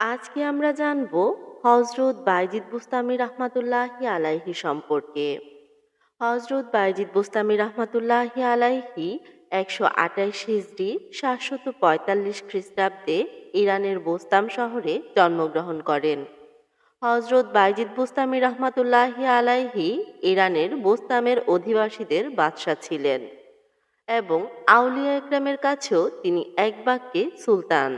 আজকে আমরা জানব হজরত বাইজিদ বুস্তামি রহমাতুল্লাহি আলাইহি সম্পর্কে। হজরত বাইজিদ বুস্তামি রহমাতুল্লাহি আলাইহি একশো আটাইশ হিজড়ি সাতশত পঁয়তাল্লিশ খ্রিস্টাব্দে ইরানের বোস্তাম শহরে জন্মগ্রহণ করেন। হজরত বাইজিদ বুস্তামি রহমাতুল্লাহি আলাইহি ইরানের বোস্তামের অধিবাসীদের বাদশা ছিলেন এবং আউলিয়া একরামের কাছেও তিনি এক বাক্যে সুলতান।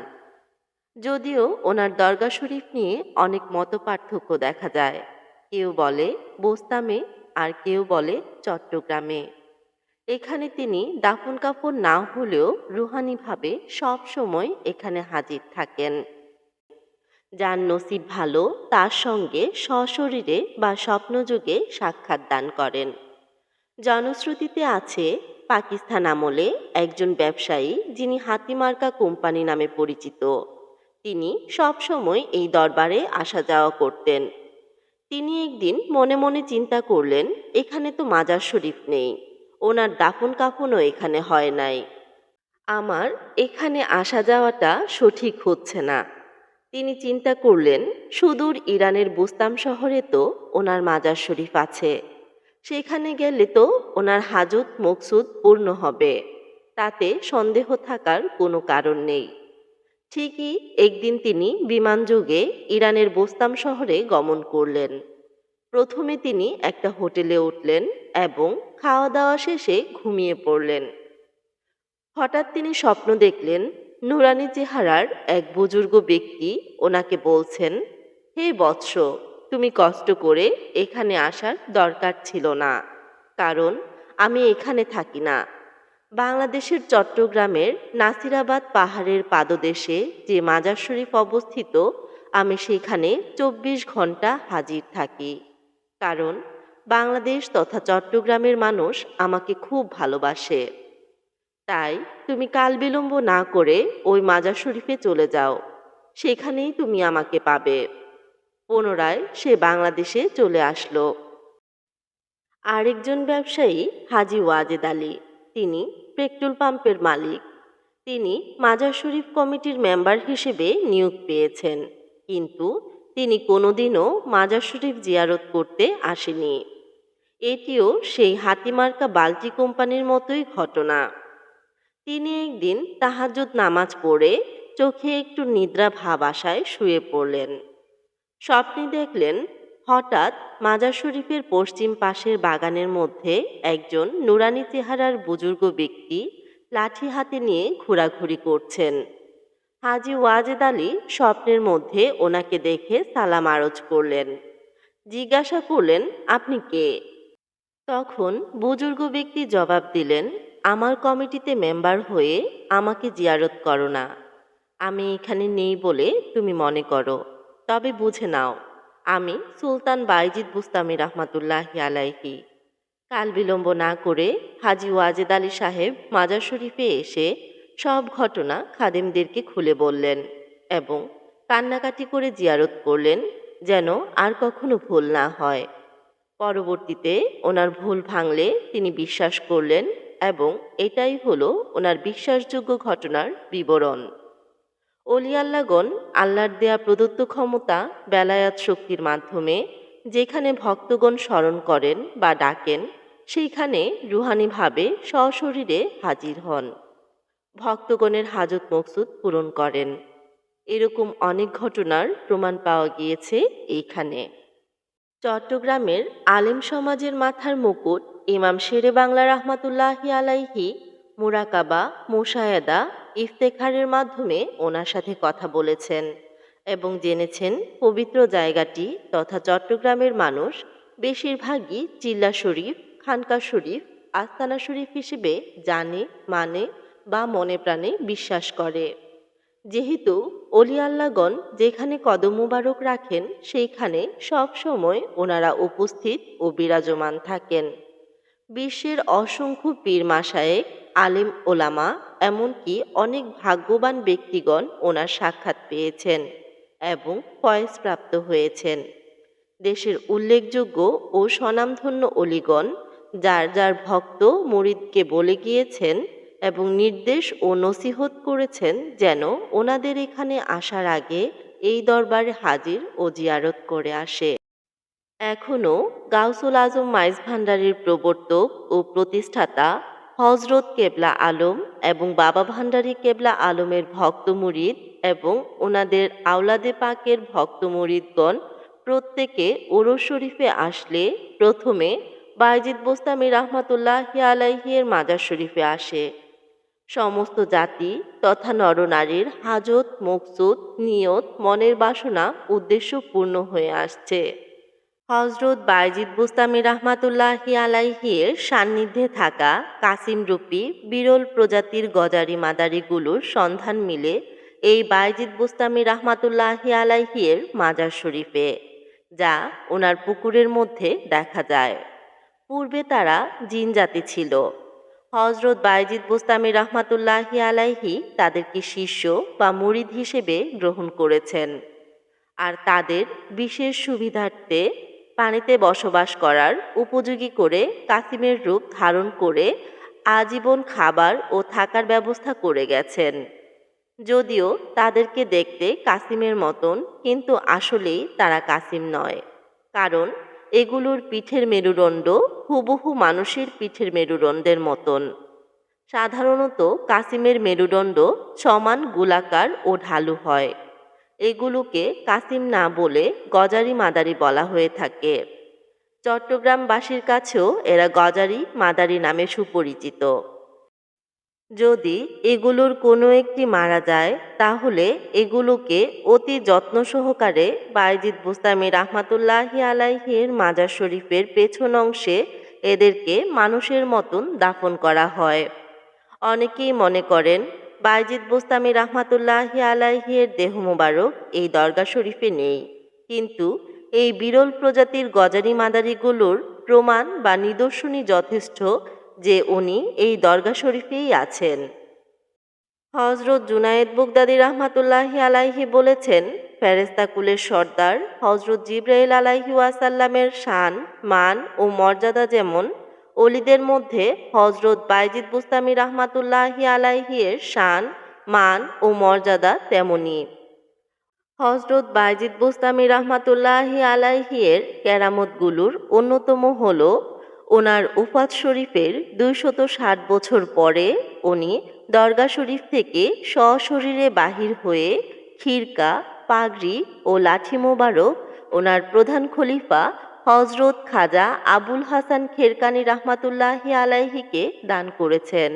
যদিও ওনার দরগা শরীফ নিয়ে অনেক মতপার্থক্য দেখা যায়। কেউ বলে বোস্তামে, আর কেউ বলে চট্টগ্রামে। এখানে তিনি দাফন কাফন না হলেও রুহানিভাবে সব সময় এখানে হাজির থাকেন। যার নসিব ভালো, তার সঙ্গে সশরীরে বা স্বপ্নযোগে সাক্ষাৎ দান করেন। জনশ্রুতিতে আছে, পাকিস্তান আমলে একজন ব্যবসায়ী যিনি হাতিমার্কা কোম্পানি নামে পরিচিত। তিনি সবসময় এই দরবারে আসা যাওয়া করতেন। তিনি একদিন মনে মনে চিন্তা করলেন, এখানে তো মাজার শরীফ নেই, ওনার দাফন কাফনও এখানে হয় নাই। আমার এখানে আসা যাওয়াটা সঠিক হচ্ছে না। তিনি চিন্তা করলেন, সুদূর ইরানের বুস্তাম শহরে তো ওনার মাজার শরীফ আছে, সেখানে গেলে তো ওনার হাজত মকসুদ পূর্ণ হবে, তাতে সন্দেহ থাকার কোনো কারণ নেই। ঠিকই একদিন তিনি বিমানযোগে ইরানের বোস্তাম শহরে গমন করলেন। প্রথমে তিনি একটা হোটেলে উঠলেন এবং খাওয়া দাওয়া শেষে ঘুমিয়ে পড়লেন। হঠাৎ তিনি স্বপ্ন দেখলেন, নুরানি চেহারার এক বুজুর্গ ব্যক্তি ওনাকে বলছেন, হে বৎস, তুমি কষ্ট করে এখানে আসার দরকার ছিল না, কারণ আমি এখানে থাকি না। বাংলাদেশের চট্টগ্রামের নাসিরাবাদ পাহাড়ের পাদদেশে যে মাজার শরীফ অবস্থিত, আমি সেখানে চব্বিশ ঘণ্টা হাজির থাকি। কারণ বাংলাদেশ তথা চট্টগ্রামের মানুষ আমাকে খুব ভালোবাসে। তাই তুমি কাল বিলম্ব না করে ওই মাজার শরীফে চলে যাও। সেখানেই তুমি আমাকে পাবে। পুনরায় সে বাংলাদেশে চলে আসলো। আরেকজন ব্যবসায়ী হাজি ওয়াজেদ আলী। তিনি পেট্রোল পাম্পের মালিক। তিনি মাজার শরীফ কমিটির মেম্বার হিসেবে নিয়োগ পেয়েছেন। কিন্তু তিনি কোনোদিনও মাজার শরীফ জিয়ারত করতে আসেনি। এটিও সেই হাতিমার্কা বালতি কোম্পানির মতোই ঘটনা। তিনি একদিন তাহাজ্জুদ নামাজ পড়ে চোখে একটু নিদ্রা ভাব আসায় শুয়ে পড়লেন। স্বপ্নে দেখলেন হঠাৎ মাজার শরীফের পশ্চিম পাশের বাগানের মধ্যে একজন নুরানি চেহারার বুজুর্গ ব্যক্তি লাঠি হাতে নিয়ে ঘোরাঘুরি করছেন। হাজি ওয়াজেদ আলী স্বপ্নের মধ্যে ওনাকে দেখে সালাম আরজ করলেন। জিজ্ঞাসা করলেন, আপনি কে? তখন বুজুর্গ ব্যক্তি জবাব দিলেন, আমার কমিটিতে মেম্বার হয়ে আমাকে জিয়ারত করো না। আমি এখানে নেই বলে তুমি মনে করো। তবে বুঝে নাও। আমি সুলতান বাইজিদ বুস্তামি রহমাতুল্লাহি আলাইহি। কাল বিলম্ব না করে হাজি ওয়াজেদ আলী সাহেব মাজার শরীফে এসে সব ঘটনা খাদেমদেরকে খুলে বললেন এবং কান্নাকাটি করে জিয়ারত করলেন যেন আর কখনো ভুল না হয়। পরবর্তীতে ওনার ভুল ভাঙলে তিনি বিশ্বাস করলেন এবং এটাই হলো ওনার বিশ্বাসযোগ্য ঘটনার বিবরণ। অলি আল্লাগণ আল্লাহর দেয়া প্রদত্ত ক্ষমতা, বেলায়াত শক্তির মাধ্যমে যেখানে ভক্তগণ স্মরণ করেন বা ডাকেন, সেইখানে রুহানিভাবে সশরীরে হাজির হন। ভক্তগণের হাজত মকসুদ পূরণ করেন। এরকম অনেক ঘটনার প্রমাণ পাওয়া গিয়েছে এইখানে। চট্টগ্রামের আলেম সমাজের মাথার মুকুট ইমাম শেরে বাংলা রহমাতুল্লাহি আলাইহি, মুরাকাবা, মুশায়াদা ইফতেখারের মাধ্যমে ওনার সাথে কথা বলেছেন এবং জেনেছেন পবিত্র জায়গাটি তথা চট্টগ্রামের মানুষ বেশিরভাগই চিল্লা শরীফ, খানকা শরীফ, আস্তানা শরীফ হিসেবে জানে মানে বা মনে প্রাণে বিশ্বাস করে। যেহেতু অলি আল্লাগণ যেখানে কদম মুবারক রাখেন, সেইখানে সব সময় ওনারা উপস্থিত ও বিরাজমান থাকেন। বিশ্বের অসংখ্য পীর মাসায়েক আলেম ওলামা এমনকি অনেক ভাগ্যবান ব্যক্তিগণ ওনার সাক্ষাৎ পেয়েছেন এবং ফয়েজপ্রাপ্ত হয়েছেন। দেশের উল্লেখযোগ্য ও স্বনামধন্য অলিগণ, যার যার ভক্ত মুরিদকে বলে গিয়েছেন এবং নির্দেশ ও নসিহত করেছেন যেন ওনাদের এখানে আসার আগে এই দরবারে হাজির ও জিয়ারত করে আসে। এখনও গাউসুল আজম মাইজ ভান্ডারীর প্রবর্তক ও প্রতিষ্ঠাতা হজরত কেবলা আলম এবং বাবা ভান্ডারী কেবলা আলমের ভক্ত মুরিদ এবং ওনাদের আওলাদে পাকের ভক্ত মুরিদগণ প্রত্যেকে ওরস শরীফে আসলে প্রথমে বাইজিদ বোস্তামি রহমাতুল্লাহ আলাইহির মাজার শরীফে আসে। সমস্ত জাতি তথা নরনারীর হাজত, মকসুদ, নিয়ত, মনের বাসনা, উদ্দেশ্য পূর্ণ হয়ে আসছে। হজরত বাইজিদ বুস্তামি রহমাতুল্লাহি আলাইহির সান্নিধ্যে থাকা কাসিম রূপী বিরল প্রজাতির গজারি মাদারিগুলোর সন্ধান মিলে এই বাইজিদ বুস্তামি রহমাতুল্লাহি আলাইহির মাজার শরীফে, যা ওনার পুকুরের মধ্যে দেখা যায়। পূর্বে তারা জিন জাতি ছিল। হজরত বাইজিদ বুস্তামি রহমাতুল্লাহি আলাইহি তাদেরকে শিষ্য বা মুরিদ হিসেবে গ্রহণ করেছেন। আর তাদের বিশেষ সুবিধার্থে পানিতে বসবাস করার উপযোগী করে কাসিমের রূপ ধারণ করে আজীবন খাবার ও থাকার ব্যবস্থা করে গেছেন। যদিও তাদেরকে দেখতে কাসিমের মতন, কিন্তু আসলেই তারা কাসিম নয়। কারণ এগুলোর পিঠের মেরুদণ্ড হুবহু মানুষের পিঠের মেরুদণ্ডের মতন। সাধারণত কাসিমের মেরুদণ্ড সমান গোলাকার ও ঢালু হয়। এগুলোকে কাসিম না বলে গজারি মাদারি বলা হয়ে থাকে। চট্টগ্রামবাসীর কাছেও এরা গজারি মাদারি নামে সুপরিচিত। যদি এগুলোর কোনো একটি মারা যায়, তাহলে এগুলোকে অতি যত্ন সহকারে বাইজিদ বুস্তামি রহমাতুল্লাহি আলাইহির মাজার শরীফের পেছন অংশে এদেরকে মানুষের মতন দাফন করা হয়। অনেকেই মনে করেন বাইজিদ বোস্তামি রহমাতুল্লাহি আলাইহির দেহ মোবারক এই দরগা শরীফে নেই। কিন্তু এই বিরল প্রজাতির গজারি মাদারিগুলোর প্রমাণ বা নিদর্শনই যথেষ্ট যে উনি এই দরগা শরীফেই আছেন। হজরত জুনায়েদ বুগদাদি রহমাতুল্লাহি আলাইহি বলেছেন ফেরেস্তা কুলের সর্দার হজরত জিব্রাইল আলাইহি ওয়াসাল্লামের শান, মান ও মর্যাদা যেমন অলিদের মধ্যে হজরত বাইজিদ বুস্তামি রহমাতুল্লাহি আলাইহির শান, মান ও মর্যাদা তেমনি। হজরত বাইজিদ বুস্তামি রহমাতুল্লাহি আলাইহির কেরামতগুলোর অন্যতম হল, ওনার উফাত শরীফের দুইশত ষাট বছর পরে উনি দরগা শরীফ থেকে সশরীরে বাহির হয়ে খিরকা, পাগড়ি ও লাঠি মোবারক ওনার প্রধান খলিফা হজরত খাজা আবুল হাসান খেরকানি রহমাতুল্লাহ আলাইহিকে দান করেছেন।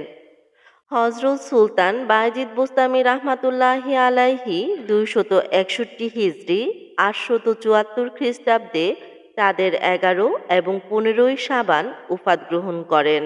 হজরত সুলতান বায়জিদ বোস্তামি রহমাতুল্লাহ আলাইহি দুইশত একষট্টি হিজড়ি আটশত চুয়াত্তর খ্রিস্টাব্দে তাদের এগারো এবং পনেরোই সাবান উপাত গ্রহণ করেন।